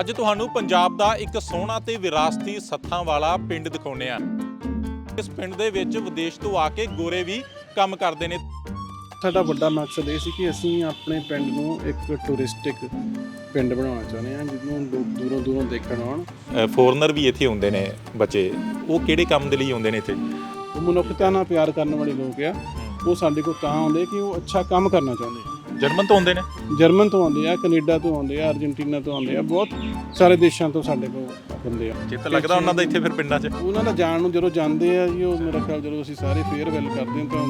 ਅੱਜ ਤੁਹਾਨੂੰ ਪੰਜਾਬ ਦਾ ਇੱਕ ਸੋਹਣਾ ਤੇ ਵਿਰਾਸਤੀ ਸੱਥਾਂ ਵਾਲਾ ਪਿੰਡ ਦਿਖਾਉਨੇ ਆ ਇਸ ਪਿੰਡ ਦੇ ਵਿੱਚ ਵਿਦੇਸ਼ ਤੋਂ ਆ ਕੇ ਗੋਰੇ ਵੀ ਕੰਮ ਕਰਦੇ ਨੇ। ਸਾਡਾ ਵੱਡਾ ਮਕਸਦ ਇਹ ਸੀ ਕਿ ਅਸੀਂ ਆਪਣੇ ਪਿੰਡ ਨੂੰ ਇੱਕ ਟੂਰਿਸਟਿਕ ਪਿੰਡ ਬਣਾਉਣਾ ਚਾਹੁੰਦੇ ਹਾਂ ਜਿਹਨੂੰ ਲੋਕ ਦੂਰੋਂ ਦੂਰੋਂ ਦੇਖਣ ਆਉਣ। ਫੋਰਨਰ ਵੀ ਇੱਥੇ ਹੁੰਦੇ ਨੇ ਬੱਚੇ। ਉਹ ਕਿਹੜੇ ਕੰਮ ਦੇ ਲਈ ਆਉਂਦੇ ਨੇ ਇੱਥੇ? ਉਹ ਮਨੁੱਖਤਾ ਨਾਲ ਪਿਆਰ ਕਰਨ ਵਾਲੇ ਲੋਕ ਆ। ਉਹ ਸਾਡੇ ਕੋਲ ਤਾਂ ਆਉਂਦੇ ਕਿ ਉਹ ਅੱਛਾ ਕੰਮ ਕਰਨਾ ਚਾਹੁੰਦੇ। ਆ ਜਰਮਨ ਤੋਂ ਆਉਂਦੇ ਨੇ? ਜਰਮਨ ਤੋਂ ਆਉਂਦੇ ਆ ਕੈਨੇਡਾ ਤੋਂ ਆਉਂਦੇ ਆ ਅਰਜਨਟੀਨਾ ਤੋਂ ਆਉਂਦੇ ਆ ਬਹੁਤ ਸਾਰੇ ਦੇਸ਼ਾਂ ਤੋਂ ਸਾਡੇ ਕੋਲ ਬੰਦੇ ਆ। ਚਿੱਤ ਲੱਗਦਾ ਉਹਨਾਂ ਦਾ ਇੱਥੇ ਫਿਰ ਪਿੰਡਾਂ 'ਚ। ਉਹਨਾਂ ਦਾ ਜਾਣ ਨੂੰ ਜਦੋਂ ਜਾਂਦੇ ਆ ਜੀ ਉਹ ਮੇਰਾ ਖਿਆਲ ਜਦੋਂ ਅਸੀਂ ਸਾਰੇ ਫੇਅਰਵੈਲ ਕਰਦੇ ਹਾਂ ਤਾਂ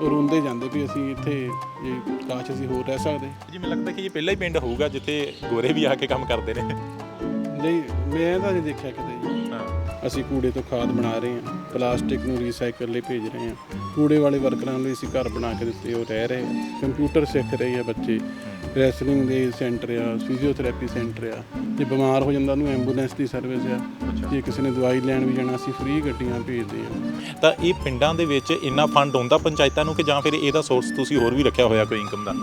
ਉਹ ਰੋਂਦੇ ਜਾਂਦੇ ਵੀ ਅਸੀਂ ਇੱਥੇ ਜੇ ਕਾਸ਼ ਅਸੀਂ ਹੋਰ ਰਹਿ ਸਕਦੇ। ਜੀ ਮੈਨੂੰ ਲੱਗਦਾ ਕਿ ਇਹ ਪਹਿਲਾ ਹੀ ਪਿੰਡ ਹੋਊਗਾ ਜਿੱਥੇ ਗੋਰੇ ਵੀ ਆ ਕੇ ਕੰਮ ਕਰਦੇ ਨੇ। ਨਹੀਂ ਮੈਂ ਤਾਂ ਨਹੀਂ ਦੇਖਿਆ ਕਿਤੇ ਅਸੀਂ ਕੂੜੇ ਤੋਂ ਖਾਦ ਬਣਾ ਰਹੇ ਹਾਂ ਪਲਾਸਟਿਕ ਨੂੰ ਰੀਸਾਈਕਲ ਲਈ ਭੇਜ ਰਹੇ ਹਾਂ। ਕੂੜੇ ਵਾਲੇ ਵਰਕਰਾਂ ਲਈ ਅਸੀਂ ਘਰ ਬਣਾ ਕੇ ਦਿੱਤੇ ਉਹ ਰਹਿ ਰਹੇ ਆ। ਕੰਪਿਊਟਰ ਸਿੱਖ ਰਹੇ ਆ ਬੱਚੇ। ਰੈਸਲਿੰਗ ਦੇ ਸੈਂਟਰ ਆ ਫਿਜ਼ੀਓਥੈਰੇਪੀ ਸੈਂਟਰ ਆ। ਜੇ ਬਿਮਾਰ ਹੋ ਜਾਂਦਾ ਉਹਨੂੰ ਐਂਬੂਲੈਂਸ ਦੀ ਸਰਵਿਸ ਆ। ਜੇ ਕਿਸੇ ਨੇ ਦਵਾਈ ਲੈਣ ਵੀ ਜਾਣਾ ਅਸੀਂ ਫ੍ਰੀ ਗੱਡੀਆਂ ਭੇਜਦੇ ਆ। ਤਾਂ ਇਹ ਪਿੰਡਾਂ ਦੇ ਵਿੱਚ ਇੰਨਾ ਫੰਡ ਆਉਂਦਾ ਪੰਚਾਇਤਾਂ ਨੂੰ ਕਿ ਜਾਂ ਫਿਰ ਇਹਦਾ ਸੋਰਸ ਤੁਸੀਂ ਹੋਰ ਵੀ ਰੱਖਿਆ ਹੋਇਆ ਕੋਈ ਇਨਕਮ ਦਾ?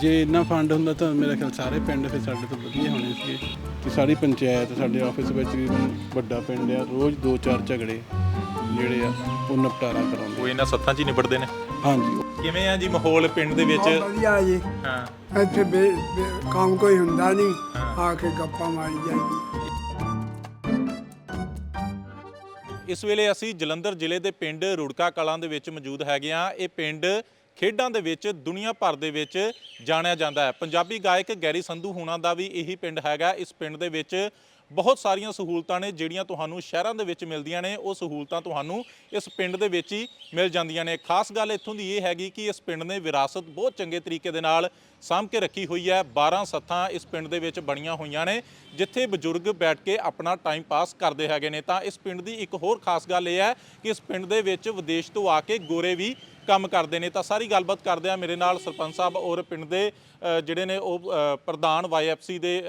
ਜੇ ਇੰਨਾ ਫੰਡ ਹੁੰਦਾ ਤਾਂ ਮੇਰਾ ਖਿਆਲ ਸਾਰੇ ਪਿੰਡ ਫਿਰ ਸਾਡੇ ਤੋਂ ਵਧੀਆ ਹੋਣੇ ਸੀ ਕਿ ਸਾਰੀ ਪੰਚਾਇਤ ਸਾਡੇ ਆਫਿਸ ਵਿੱਚ ਵੀ ਵੱਡਾ ਪਿੰਡ ਆ ਰੋਜ਼ ਦੋ ਚਾਰ ਝਗੜੇ ਜਿਹੜੇ ਆ ਉਹ ਨਿਪਟਾਰਾ ਕਰਾਉਂਦੇ ਉਹ ਇਹਨਾਂ ਸੱਥਾਂ 'ਚ ਹੀ ਨਿਬੜਦੇ ਨੇ? ਹਾਂਜੀ। ਕਿਵੇਂ ਆ ਜੀ ਮਾਹੌਲ ਪਿੰਡ ਦੇ ਵਿੱਚ? ਵਧੀਆ ਜੀ। ਹਾਂ। ਇੱਥੇ ਬੇ- ਬੇ- ਕੰਮ ਕੋਈ ਹੁੰਦਾ ਨਹੀਂ। ਆ ਕੇ ਗੱਪਾਂ ਮਾਰੀ ਜਾਈਦੀ ਇਸ ਵੇਲੇ ਅਸੀਂ ਜਲੰਧਰ ਜ਼ਿਲ੍ਹੇ ਦੇ ਪਿੰਡ ਰੁੜਕਾ ਕਲਾਂ ਦੇ ਵਿੱਚ ਮੌਜੂਦ ਹੈਗੇ ਆ ਇਹ ਪਿੰਡ ਖੇਡਾਂ ਦੇ ਵਿੱਚ, ਦੁਨੀਆ ਭਰ ਦੇ ਵਿੱਚ ਜਾਣਿਆ ਜਾਂਦਾ ਹੈ। ਪੰਜਾਬੀ ਗਾਇਕ ਗੈਰੀ ਸੰਧੂ ਹੁਣਾਂ ਦਾ ਵੀ ਇਹੀ ਪਿੰਡ ਹੈਗਾ। ਇਸ ਪਿੰਡ ਦੇ ਵਿੱਚ ਬਹੁਤ ਸਾਰੀਆਂ ਸਹੂਲਤਾਂ ਨੇ, ਜਿਹੜੀਆਂ ਤੁਹਾਨੂੰ ਸ਼ਹਿਰਾਂ ਦੇ ਵਿੱਚ ਮਿਲਦੀਆਂ ਨੇ। ਉਹ ਸਹੂਲਤਾਂ ਤੁਹਾਨੂੰ ਇਸ ਪਿੰਡ ਦੇ ਵਿੱਚ ਹੀ ਮਿਲ ਜਾਂਦੀਆਂ ਨੇ। ਖਾਸ ਗੱਲ ਇੱਥੋਂ ਦੀ ਇਹ ਹੈਗੀ ਕਿ ਇਸ ਪਿੰਡ ਨੇ ਵਿਰਾਸਤ ਬਹੁਤ ਚੰਗੇ ਤਰੀਕੇ ਦੇ ਨਾਲ ਸਾਂਭ ਕੇ ਰੱਖੀ ਹੋਈ ਹੈ। 12 ਸੱਥਾਂ ਇਸ ਪਿੰਡ ਦੇ ਵਿੱਚ ਬਣੀਆਂ ਹੋਈਆਂ ਨੇ, ਜਿੱਥੇ ਬਜ਼ੁਰਗ ਬੈਠ ਕੇ ਆਪਣਾ ਟਾਈਮ ਪਾਸ ਕਰਦੇ ਹੈਗੇ ਨੇ। ਤਾਂ ਇਸ ਪਿੰਡ ਦੀ ਇੱਕ ਹੋਰ ਖਾਸ ਗੱਲ ਇਹ ਹੈ ਕਿ ਇਸ ਪਿੰਡ ਦੇ ਵਿੱਚ ਵਿਦੇਸ਼ ਤੋਂ ਆ ਕੇ ਗੋਰੇ ਵੀ ਕੰਮ ਕਰਦੇ ਨੇ ਤਾਂ ਸਾਰੀ ਗੱਲਬਾਤ ਕਰਦੇ ਆ ਮੇਰੇ ਨਾਲ ਸਰਪੰਚ ਸਾਹਿਬ ਔਰ ਪਿੰਡ ਦੇ ਜਿਹੜੇ ਨੇ ਉਹ ਪ੍ਰਧਾਨ ਵਾਈਐਫਸੀ ਦੇ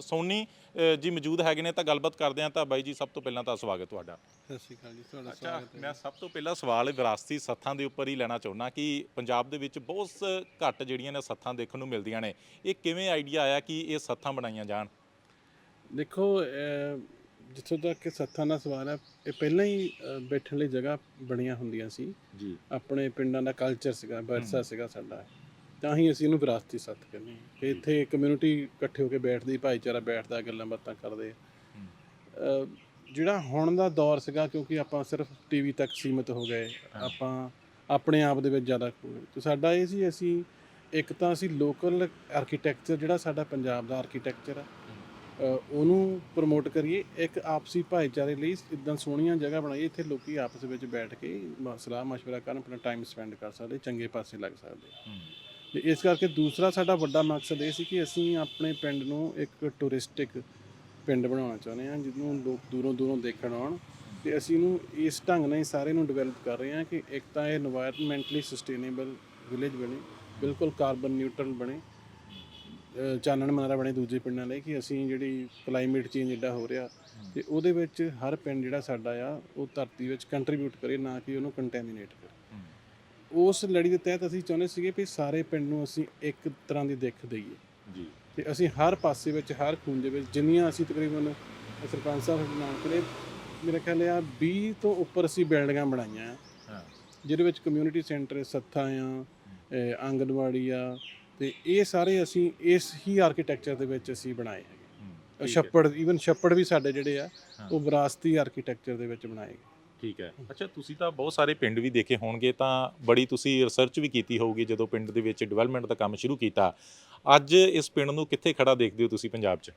ਸੋਨੀ ਜੀ ਮੌਜੂਦ ਹੈਗੇ ਨੇ ਤਾਂ ਗੱਲਬਾਤ ਕਰਦੇ ਆ ਤਾਂ ਬਾਈ ਜੀ ਸਭ ਤੋਂ ਪਹਿਲਾਂ ਤਾਂ ਸਵਾਗਤ ਤੁਹਾਡਾ। ਸਤਿ ਸ਼੍ਰੀ ਅਕਾਲ ਜੀ ਤੁਹਾਡਾ ਸਵਾਗਤ ਹੈ ਮੈਂ ਸਭ ਤੋਂ ਪਹਿਲਾਂ ਸਵਾਲ ਵਿਰਾਸਤੀ ਸੱਥਾਂ ਦੇ ਉੱਪਰ ਹੀ ਲੈਣਾ ਚਾਹੁੰਦਾ ਕਿ ਪੰਜਾਬ ਦੇ ਵਿੱਚ ਬਹੁਤ ਘੱਟ ਜਿਹੜੀਆਂ ਨੇ ਸੱਥਾਂ ਦੇਖਣ ਨੂੰ ਮਿਲਦੀਆਂ ਨੇ। ਇਹ ਕਿਵੇਂ ਆਈਡੀਆ ਆਇਆ ਕਿ ਇਹ ਸੱਥਾਂ ਬਣਾਈਆਂ ਜਾਣ? ਦੇਖੋ ਜਿੱਥੋਂ ਤੱਕ ਕਿ ਸੱਥਾਂ ਦਾ ਸਵਾਲ ਹੈ ਇਹ ਪਹਿਲਾਂ ਹੀ ਬੈਠਣ ਲਈ ਜਗ੍ਹਾ ਬਣੀਆਂ ਹੁੰਦੀਆਂ ਸੀ। ਜੀ। ਆਪਣੇ ਪਿੰਡਾਂ ਦਾ ਕਲਚਰ ਸੀਗਾ ਵਿਰਸਾ ਸੀਗਾ ਸਾਡਾ। ਤਾਂ ਹੀ ਅਸੀਂ ਇਹਨੂੰ ਵਿਰਾਸਤੀ ਸੱਥ ਕਹਿੰਦੇ ਹਾਂ। ਕਿ ਇੱਥੇ ਕਮਿਊਨਿਟੀ ਇਕੱਠੇ ਹੋ ਕੇ ਬੈਠਦੀ ਭਾਈਚਾਰਾ ਬੈਠਦਾ ਗੱਲਾਂ ਬਾਤਾਂ ਕਰਦੇ। ਅਹ, ਜਿਹੜਾ ਹੁਣ ਦਾ ਦੌਰ ਸੀਗਾ ਕਿਉਂਕਿ ਆਪਾਂ ਸਿਰਫ ਟੀਵੀ ਤੱਕ ਸੀਮਿਤ ਹੋ ਗਏ ਆਪਾਂ ਆਪਣੇ ਆਪ ਦੇ ਵਿੱਚ ਜ਼ਿਆਦਾ ਖੋ ਗਏ। ਤੇ ਸਾਡਾ ਇਹ ਸੀ ਅਸੀਂ ਇੱਕ ਤਾਂ ਅਸੀਂ ਲੋਕਲ ਆਰਕੀਟੈਕਚਰ ਜਿਹੜਾ ਸਾਡਾ ਪੰਜਾਬ ਦਾ ਆਰਕੀਟੈਕਚਰ ਆ ਅਹ, ਉਹਨੂੰ ਪ੍ਰਮੋਟ ਕਰੀਏ ਇੱਕ ਆਪਸੀ ਭਾਈਚਾਰੇ ਲਈ ਇਦਾਂ ਸੋਹਣੀਆਂ ਜਗ੍ਹਾ ਬਣਾਈਏ ਇੱਥੇ ਲੋਕੀ ਆਪਸ ਵਿੱਚ ਬੈਠ ਕੇ ਸਲਾਹ مشورہ ਕਰਨ ਆਪਣਾ ਟਾਈਮ ਸਪੈਂਡ ਕਰ ਸਕਦੇ ਚੰਗੇ ਪਾਸੇ ਲੱਗ ਸਕਦੇ। ਤੇ ਇਸ ਕਰਕੇ ਦੂਸਰਾ ਸਾਡਾ ਵੱਡਾ ਮਕਸਦ ਇਹ ਸੀ ਕਿ ਅਸੀਂ ਆਪਣੇ ਪਿੰਡ ਨੂੰ ਇੱਕ ਟੂਰਿਸਟਿਕ ਪਿੰਡ ਬਣਾਉਣਾ ਚਾਹੁੰਦੇ ਹਾਂ ਜਿਹਨੂੰ ਲੋਕ ਦੂਰੋਂ ਦੂਰੋਂ ਦੇਖਣ ਆਉਣ। ਤੇ ਅਸੀਂ ਇਹਨੂੰ ਇਸ ਢੰਗ ਨਾਲ ਸਾਰੇ ਨੂੰ ਡਿਵੈਲਪ ਕਰ ਰਹੇ ਹਾਂ ਕਿ ਇੱਕ ਤਾਂ ਇਹ এনवायरमेंटਲੀ ਸਸਟੇਨੇਬਲ ਵਿਲੇਜ ਬਣੇ ਬਿਲਕੁਲ ਕਾਰਬਨ ਨਿਊਟਰਲ ਬਣੇ। ਚਾਨਣ ਮਨਾਰਾ ਬਣੇ ਦੂਜੇ ਪਿੰਡਾਂ ਲਈ ਕਿ ਅਸੀਂ ਜਿਹੜੀ ਕਲਾਈਮੇਟ ਚੇਂਜ ਜਿਹੜਾ ਹੋ ਰਿਹਾ ਤੇ ਉਹਦੇ ਵਿੱਚ ਹਰ ਪਿੰਡ ਜਿਹੜਾ ਸਾਡਾ ਆ ਉਹ ਧਰਤੀ ਵਿੱਚ ਕੰਟਰੀਬਿਊਟ ਕਰੇ ਨਾ ਕਿ ਉਹਨੂੰ ਕੰਟੈਮੀਨੇਟ ਕਰੇ। ਉਸ ਲੜੀ ਦੇ ਤਹਿਤ ਅਸੀਂ ਚਾਹੁੰਦੇ ਸੀਗੇ ਵੀ ਸਾਰੇ ਪਿੰਡ ਨੂੰ ਅਸੀਂ ਇੱਕ ਤਰ੍ਹਾਂ ਦੀ ਦਿੱਖ ਦਈਏ। ਜੀ। ਤੇ ਅਸੀਂ ਹਰ ਪਾਸੇ ਵਿੱਚ ਹਰ ਖੂੰਜੇ ਵਿੱਚ ਜਿੰਨੀਆਂ ਅਸੀਂ ਤਕਰੀਬਨ ਸਰਪੰਚ ਸਾਹਿਬ ਨਾਮ ਕਰੇ ਮੇਰੇ ਖਿਆਲ ਆ 20 ਤੋਂ ਉੱਪਰ ਅਸੀਂ ਬਿਲਡਿੰਗਾਂ ਬਣਾਈਆਂ। ਹਾਂ। ਜਿਹਦੇ ਵਿੱਚ ਕਮਿਊਨਿਟੀ ਸੈਂਟਰ ਸੱਥਾਂ ਆ ਆਂਗਨਵਾੜੀ ਆ ਤੇ ਇਹ ਸਾਰੇ ਅਸੀਂ ਇਸ ਹੀ ਆਰਕੀਟੈਕਚਰ ਦੇ ਵਿੱਚ ਅਸੀਂ ਬਣਾਏ ਹੈਗੇ। ਛੱਪੜ ਈਵਨ ਛੱਪੜ ਵੀ ਸਾਡੇ ਜਿਹੜੇ ਆ ਉਹ ਵਿਰਾਸਤੀ ਆਰਕੀਟੈਕਚਰ ਦੇ ਵਿੱਚ ਬਣਾਏ ਗਏ। ਠੀਕ ਹੈ। ਅੱਛਾ ਤੁਸੀਂ ਤਾਂ ਬਹੁਤ ਸਾਰੇ ਪਿੰਡ ਵੀ ਦੇਖੇ ਹੋਣਗੇ ਤਾਂ ਬੜੀ ਤੁਸੀਂ ਰਿਸਰਚ ਵੀ ਕੀਤੀ ਹੋਊਗੀ ਜਦੋਂ ਪਿੰਡ ਦੇ ਵਿੱਚ ਡਿਵੈਲਪਮੈਂਟ ਦਾ ਕੰਮ ਸ਼ੁਰੂ ਕੀਤਾ। ਅੱਜ ਇਸ ਪਿੰਡ ਨੂੰ ਕਿੱਥੇ ਖੜਾ ਦੇਖਦੇ ਹੋ ਤੁਸੀਂ ਪੰਜਾਬ 'ਚ?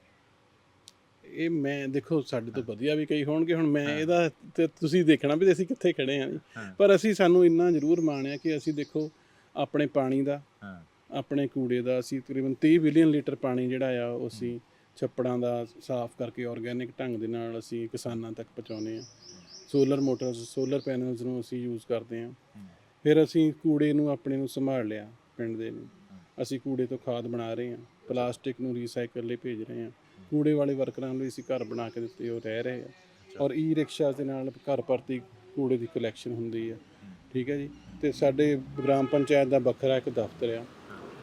ਇਹ ਮੈਂ ਦੇਖੋ ਸਾਡੇ ਤੋਂ ਵਧੀਆ ਵੀ ਕਈ ਹੋਣਗੇ ਹੁਣ ਮੈਂ ਇਹਦਾ ਤੇ ਤੁਸੀਂ ਦੇਖਣਾ ਵੀ ਅਸੀਂ ਕਿੱਥੇ ਖੜੇ ਆ। ਪਰ ਅਸੀਂ ਸਾਨੂੰ ਇੰਨਾ ਜ਼ਰੂਰ ਮਾਣਿਆ ਕਿ ਅਸੀਂ ਦੇਖੋ ਆਪਣੇ ਪਾਣੀ ਦਾ ਆਪਣੇ ਕੂੜੇ ਦਾ ਅਸੀਂ ਤਕਰੀਬਨ 30 ਬਿਲੀਅਨ ਲੀਟਰ ਪਾਣੀ ਜਿਹੜਾ ਆ ਉਹ ਅਸੀਂ ਛੱਪੜਾਂ ਦਾ ਸਾਫ਼ ਕਰਕੇ ਆਰਗੈਨਿਕ ਢੰਗ ਦੇ ਨਾਲ ਅਸੀਂ ਕਿਸਾਨਾਂ ਤੱਕ ਪਹੁੰਚਾਉਂਦੇ ਆ ਸੋਲਰ ਮੋਟਰਸ ਸੋਲਰ ਪੈਨਲਸ ਨੂੰ ਅਸੀਂ ਯੂਜ਼ ਕਰਦੇ ਆ ਫਿਰ ਅਸੀਂ ਕੂੜੇ ਨੂੰ ਆਪਣੇ ਨੂੰ ਸੰਭਾਲ ਲਿਆ ਪਿੰਡ ਦੇ ਨੂੰ। ਅਸੀਂ ਕੂੜੇ ਤੋਂ ਖਾਦ ਬਣਾ ਰਹੇ ਆ ਪਲਾਸਟਿਕ ਨੂੰ ਰੀਸਾਈਕਲ ਲਈ ਭੇਜ ਰਹੇ ਆ ਕੂੜੇ ਵਾਲੇ ਵਰਕਰਾਂ ਲਈ ਅਸੀਂ ਘਰ ਬਣਾ ਕੇ ਦਿੱਤੇ ਉਹ ਰਹਿ ਰਹੇ ਆ। ਔਰ ਈ ਰਿਕਸ਼ਾ ਦੇ ਨਾਲ ਘਰ ਪ੍ਰਤੀ ਕੂੜੇ ਦੀ ਕਲੈਕਸ਼ਨ ਹੁੰਦੀ ਆ। ਠੀਕ ਹੈ ਜੀ? ਤੇ ਸਾਡੇ ਗ੍ਰਾਮ ਪੰਚਾਇਤ ਦਾ ਵੱਖਰਾ ਇੱਕ ਦਫ਼ਤਰ ਆ।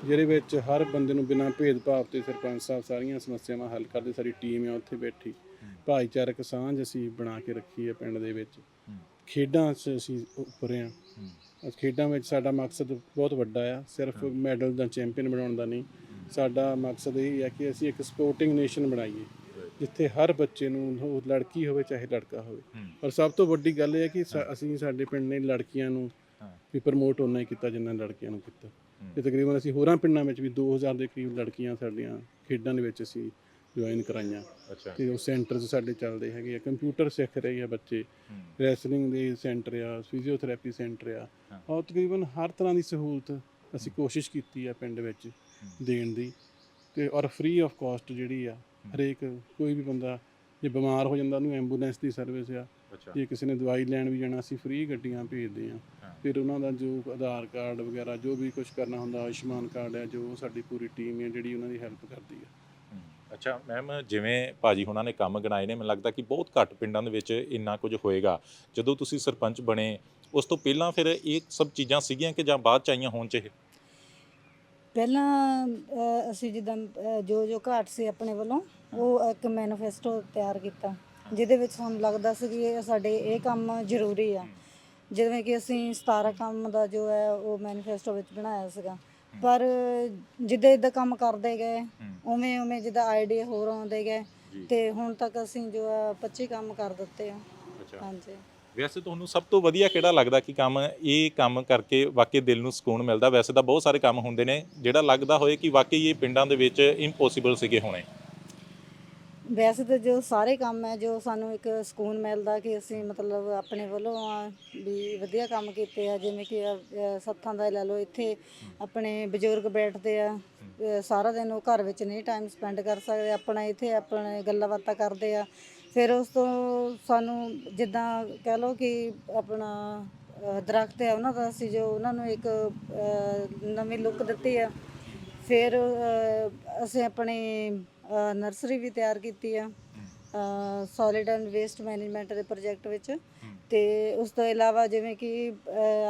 ਜਿਹਦੇ ਵਿੱਚ ਹਰ ਬੰਦੇ ਨੂੰ ਬਿਨਾਂ ਭੇਦਭਾਵ ਤੇ ਸਰਪੰਚ ਸਾਹਿਬ ਸਾਰੀਆਂ ਸਮੱਸਿਆਵਾਂ ਹੱਲ ਕਰਦੇ ਸਾਡੀ ਟੀਮ ਆ ਉੱਥੇ ਬੈਠੀ। ਭਾਈਚਾਰਕ ਸਾਂਝ ਅਸੀਂ ਬਣਾ ਕੇ ਰੱਖੀ ਹੈ ਪਿੰਡ ਦੇ ਵਿੱਚ। ਖੇਡਾਂ 'ਚ ਅਸੀਂ ਉੱਪਰ ਆ ਅਸ ਖੇਡਾਂ ਵਿੱਚ ਸਾਡਾ ਮਕਸਦ ਬਹੁਤ ਵੱਡਾ ਆ। ਸਿਰਫ ਮੈਡਲ ਜਾਂ ਚੈਂਪੀਅਨ ਬਣਾਉਣ ਦਾ ਨਹੀਂ। ਸਾਡਾ ਮਕਸਦ ਇਹ ਹੈ ਕਿ ਅਸੀਂ ਇੱਕ ਸਪੋਰਟਿੰਗ ਨੇਸ਼ਨ ਬਣਾਈਏ। ਜਿੱਥੇ ਹਰ ਬੱਚੇ ਨੂੰ ਉਹ ਲੜਕੀ ਹੋਵੇ ਚਾਹੇ ਲੜਕਾ ਹੋਵੇ। ਪਰ ਸਭ ਤੋਂ ਵੱਡੀ ਗੱਲ ਇਹ ਹੈ ਕਿ ਅਸੀਂ ਸਾਡੇ ਪਿੰਡ ਨੇ ਲੜਕੀਆਂ ਨੂੰ ਵੀ ਪ੍ਰਮੋਟ ਉਹਨਾਂ ਹੀ ਕੀਤਾ ਜਿੰਨਾ ਲੜਕੀਆਂ ਨੂੰ ਕੀਤਾ। ਤੇ ਤਕਰੀਬਨ ਅਸੀਂ ਹੋਰਾਂ ਪਿੰਡਾਂ ਵਿੱਚ ਵੀ 2000 ਦੇ ਕਰੀਬ ਲੜਕੀਆਂ ਸਾਡੀਆਂ ਖੇਡਾਂ ਦੇ ਵਿੱਚ ਅਸੀਂ ਜੁਆਇਨ ਕਰਾਈਆਂ। ਤੇ ਉਹ ਸੈਂਟਰਸ ਸਾਡੇ ਚੱਲਦੇ ਹੈਗੇ ਆ। ਕੰਪਿਊਟਰ ਸਿੱਖ ਰਹੇ ਆ ਬੱਚੇ। ਰੈਸਲਿੰਗ ਦੇ ਸੈਂਟਰ ਆ ਫਿਜ਼ੀਓਥੈਰੇਪੀ ਸੈਂਟਰ ਆ। ਔਰ ਤਕਰੀਬਨ ਹਰ ਤਰ੍ਹਾਂ ਦੀ ਸਹੂਲਤ ਅਸੀਂ ਕੋਸ਼ਿਸ਼ ਕੀਤੀ ਆ ਪਿੰਡ ਵਿੱਚ ਦੇਣ ਦੀ। ਤੇ ਔਰ ਫ੍ਰੀ ਆਫ ਕਾਸਟ ਜਿਹੜੀ ਆ ਹਰੇਕ ਕੋਈ ਵੀ ਬੰਦਾ ਜੇ ਬਿਮਾਰ ਹੋ ਜਾਂਦਾ ਉਹਨੂੰ ਐਂਬੂਲੈਂਸ ਦੀ ਸਰਵਿਸ ਆ। ਜੇ ਕਿਸੇ ਨੇ ਦਵਾਈ ਲੈਣ ਵੀ ਜਾਣਾ ਅਸੀਂ ਫ੍ਰੀ ਗੱਡੀਆਂ ਭੇਜਦੇ ਆ। ਫਿਰ ਉਹਨਾਂ ਦਾ ਜੋ ਆਧਾਰ ਕਾਰਡ ਵਗੈਰਾ ਜੋ ਵੀ ਕੁਝ ਕਰਨਾ ਹੁੰਦਾ ਆਯੁਸ਼ਮਾਨ ਕਾਰਡ ਹੈ ਜੋ ਸਾਡੀ ਪੂਰੀ ਟੀਮ ਹੈ ਜਿਹੜੀ ਉਹਨਾਂ ਦੀ ਹੈਲਪ ਕਰਦੀ ਆ ਅੱਛਾ ਮੈਮ ਜਿਵੇਂ ਭਾਜੀ ਹੁਣਾਂ ਨੇ ਕੰਮ ਗਣਾਏ ਨੇ ਮੈਨੂੰ ਲੱਗਦਾ ਕਿ ਬਹੁਤ ਘੱਟ ਪਿੰਡਾਂ ਦੇ ਵਿੱਚ ਇੰਨਾ ਕੁਝ ਹੋਏਗਾ। ਜਦੋਂ ਤੁਸੀਂ ਸਰਪੰਚ ਬਣੇ ਉਸ ਤੋਂ ਪਹਿਲਾਂ ਫਿਰ ਇਹ ਸਭ ਚੀਜ਼ਾਂ ਸੀਗੀਆਂ ਕਿ ਜਾਂ ਬਾਅਦ ਚ ਆਈਆਂ ਹੋਣ ਚ ਇਹ? ਪਹਿਲਾਂ ਅਸੀਂ ਜਿੱਦਾਂ ਜੋ ਜੋ ਘਾਟ ਸੀ ਆਪਣੇ ਵੱਲੋਂ ਉਹ ਇੱਕ ਮੈਨੀਫੈਸਟੋ ਤਿਆਰ ਕੀਤਾ ਜਿਹਦੇ ਵਿੱਚ ਸਾਨੂੰ ਲੱਗਦਾ ਸੀ ਕਿ ਇਹ ਸਾਡੇ ਇਹ ਕੰਮ ਜ਼ਰੂਰੀ ਆ। ਜਿਵੇਂ ਕਿ ਅਸੀਂ 17 ਕੰਮ ਦਾ ਜੋ ਹੈ ਉਹ ਮੈਨੀਫੈਸਟੋ ਵਿੱਚ ਬਣਾਇਆ ਸੀਗਾ। ਪਰ ਜਿੱਦਾਂ ਇਦਾਂ ਕੰਮ ਕਰਦੇ ਗਏ ਉਵੇਂ ਉਵੇਂ ਜਿੱਦਾਂ ਆਈਡੀਆ ਹੋਰ ਆਉਂਦੇ ਗਏ ਤੇ ਹੁਣ ਤੱਕ ਅਸੀਂ ਜੋ ਹੈ 25 ਕੰਮ ਕਰ ਦਿੱਤੇ ਆ। ਹਾਂਜੀ। ਵੈਸੇ ਤੁਹਾਨੂੰ ਸਭ ਤੋਂ ਵਧੀਆ ਕਿਹੜਾ ਲੱਗਦਾ ਕਿ ਕੰਮ ਇਹ ਕੰਮ ਕਰਕੇ ਵਾਕਈ ਦਿਲ ਨੂੰ ਸਕੂਨ ਮਿਲਦਾ? ਵੈਸੇ ਤਾਂ ਬਹੁਤ ਸਾਰੇ ਕੰਮ ਹੁੰਦੇ ਨੇ ਜਿਹੜਾ ਲੱਗਦਾ ਹੋਏ ਕਿ ਵਾਕਈ ਇਹ ਪਿੰਡਾਂ ਦੇ ਵਿੱਚ ਇੰਪੋਸੀਬਲ ਸੀਗੇ ਹੋਣੇ। ਵੈਸੇ ਤਾਂ ਜੋ ਸਾਰੇ ਕੰਮ ਹੈ ਜੋ ਸਾਨੂੰ ਇੱਕ ਸਕੂਨ ਮਿਲਦਾ ਕਿ ਅਸੀਂ ਮਤਲਬ ਆਪਣੇ ਵੱਲੋਂ ਆ ਵੀ ਵਧੀਆ ਕੰਮ ਕੀਤੇ ਆ ਜਿਵੇਂ ਕਿ ਅ, ਸੱਥਾਂ ਦਾ ਹੀ ਲੈ ਲਓ ਇੱਥੇ ਆਪਣੇ ਬਜ਼ੁਰਗ ਬੈਠਦੇ ਆ ਅ, ਸਾਰਾ ਦਿਨ ਉਹ ਘਰ ਵਿੱਚ ਨਹੀਂ ਟਾਈਮ ਸਪੈਂਡ ਕਰ ਸਕਦੇ ਆਪਣਾ ਇੱਥੇ ਆਪਣੇ ਗੱਲਾਂ ਬਾਤਾਂ ਕਰਦੇ ਆ। ਫਿਰ ਉਸ ਤੋਂ ਸਾਨੂੰ ਜਿੱਦਾਂ ਕਹਿ ਲਓ ਕਿ ਆਪਣਾ ਅ, ਦਰਖਤ ਹੈ ਉਹਨਾਂ ਦਾ ਅਸੀਂ ਜੋ ਉਹਨਾਂ ਨੂੰ ਇੱਕ ਅ, ਨਵੀਂ ਲੁੱਕ ਦਿੱਤੀ ਆ। ਫਿਰ ਅ, ਅਸੀਂ ਆਪਣੇ ਨਰਸਰੀ ਵੀ ਤਿਆਰ ਕੀਤੀ ਆ ਸੋਲਿਡ ਐਂਡ ਵੇਸਟ ਮੈਨੇਜਮੈਂਟ ਦੇ ਪ੍ਰੋਜੈਕਟ ਵਿੱਚ। ਤੇ ਉਸ ਤੋਂ ਇਲਾਵਾ ਜਿਵੇਂ ਕਿ